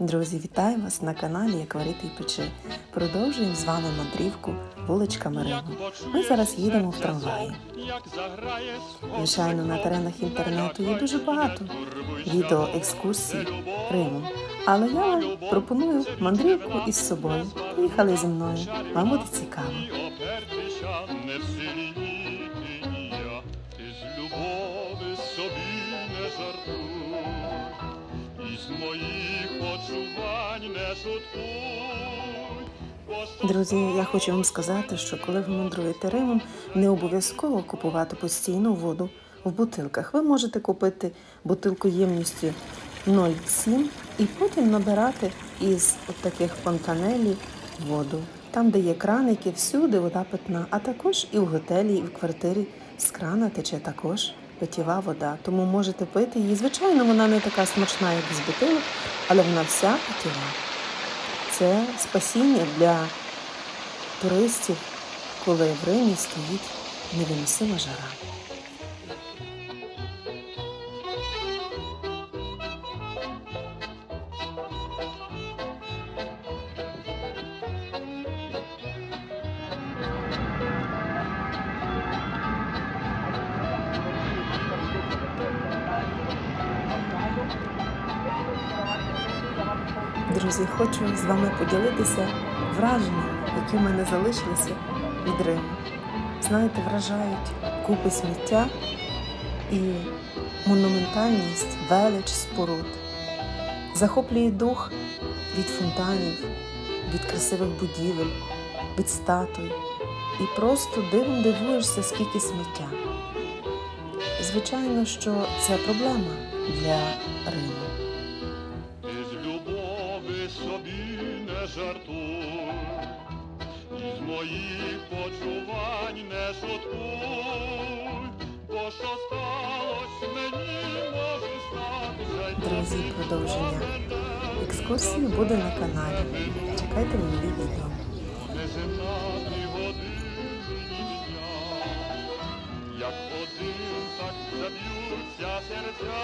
Друзі, вітаю вас на каналі Як варити і печи. Продовжуємо з вами мандрівку вуличками Риму. Ми зараз їдемо в трамваї. Звичайно, на теренах інтернету є дуже багато відео екскурсій Риму. Але я вам пропоную мандрівку із собою. Поїхали зі мною. Вам буде цікаво. ти собі не жартуй, із моїх почувань не. Друзі, я хочу вам сказати, що коли ви мандруєте Римом, не обов'язково купувати постійну воду в бутилках. Ви можете купити бутилку ємністю 0,7 і потім набирати із от таких фонтанелі воду. Там, де є краники, всюди вода питна, а також і в готелі, і в квартирі з крана тече також питєва вода. Тому можете пити її. Звичайно, вона не така смачна, як з бутилок, але вона вся питєва. Це спасіння для туристів, коли в Римі стоїть невиносима жара. Друзі, хочу з вами поділитися враженнями, які в мене залишилися від Риму. Знаєте, вражають купи сміття і монументальність, велич споруд. Захоплює дух від фонтанів, від красивих будівель, від статуй. І просто дивом дивуєшся, скільки сміття. Звичайно, що це проблема для Риму. Ти собі не жартуй, із моїх почувань не шуткуй, бо що сталося мені, може статися й Друзі, продовження. Екскурсії буде. На каналі. Чекайте нові відео. Як один, так заб'ються серця,